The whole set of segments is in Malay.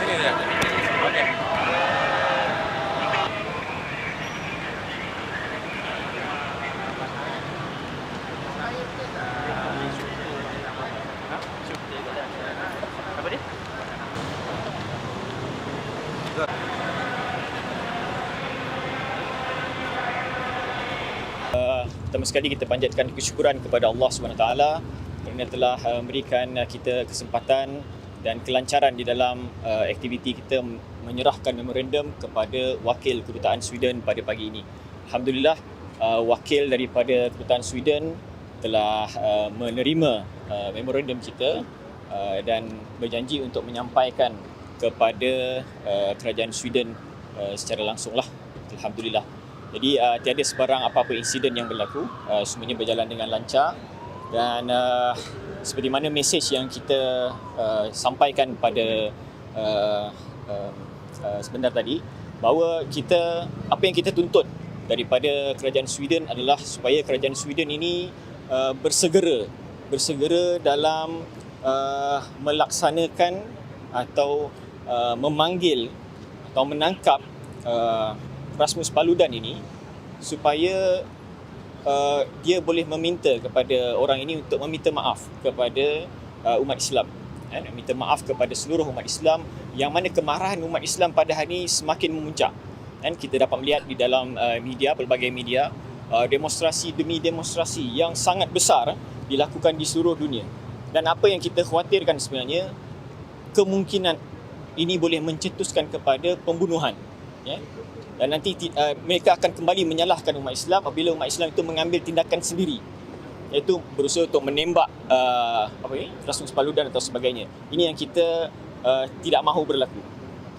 sini pertama sekali kita panjatkan kesyukuran kepada Allah Subhanahu kerana telah eh, memberikan eh, kita kesempatan dan kelancaran di dalam uh, aktiviti kita menyerahkan memorandum kepada wakil kedutaan Sweden pada pagi ini. Alhamdulillah uh, wakil daripada kedutaan Sweden telah uh, menerima uh, memorandum kita uh, dan berjanji untuk menyampaikan kepada uh, kerajaan Sweden uh, secara langsung lah. Alhamdulillah. Jadi uh, tiada sebarang apa-apa insiden yang berlaku. Uh, semuanya berjalan dengan lancar dan uh, seperti mana mesej yang kita uh, sampaikan pada uh, uh, uh, sebentar tadi bahawa kita apa yang kita tuntut daripada kerajaan Sweden adalah supaya kerajaan Sweden ini uh, bersegera bersegera dalam uh, melaksanakan atau uh, memanggil atau menangkap uh, Rasmus Paludan ini supaya uh, dia boleh meminta kepada orang ini untuk meminta maaf kepada uh, umat Islam. Eh, minta maaf kepada seluruh umat Islam yang mana kemarahan umat Islam pada hari ini semakin memuncak. Dan kita dapat melihat di dalam uh, media pelbagai media uh, demonstrasi demi demonstrasi yang sangat besar dilakukan di seluruh dunia. Dan apa yang kita khawatirkan sebenarnya kemungkinan ini boleh mencetuskan kepada pembunuhan ya. Dan nanti uh, mereka akan kembali menyalahkan umat Islam apabila umat Islam itu mengambil tindakan sendiri. Iaitu berusaha untuk menembak uh, apa ni Rasmus Paludan atau sebagainya. Ini yang kita uh, tidak mahu berlaku.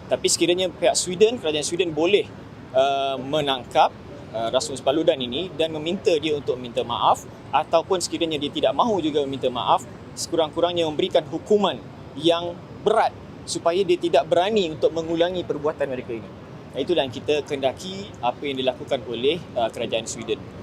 Tapi sekiranya pihak Sweden kerajaan Sweden boleh uh, menangkap uh, Rasmus Paludan ini dan meminta dia untuk minta maaf ataupun sekiranya dia tidak mahu juga meminta maaf sekurang-kurangnya memberikan hukuman yang berat supaya dia tidak berani untuk mengulangi perbuatan mereka ini. Itulah yang kita kendaki apa yang dilakukan oleh uh, kerajaan Sweden.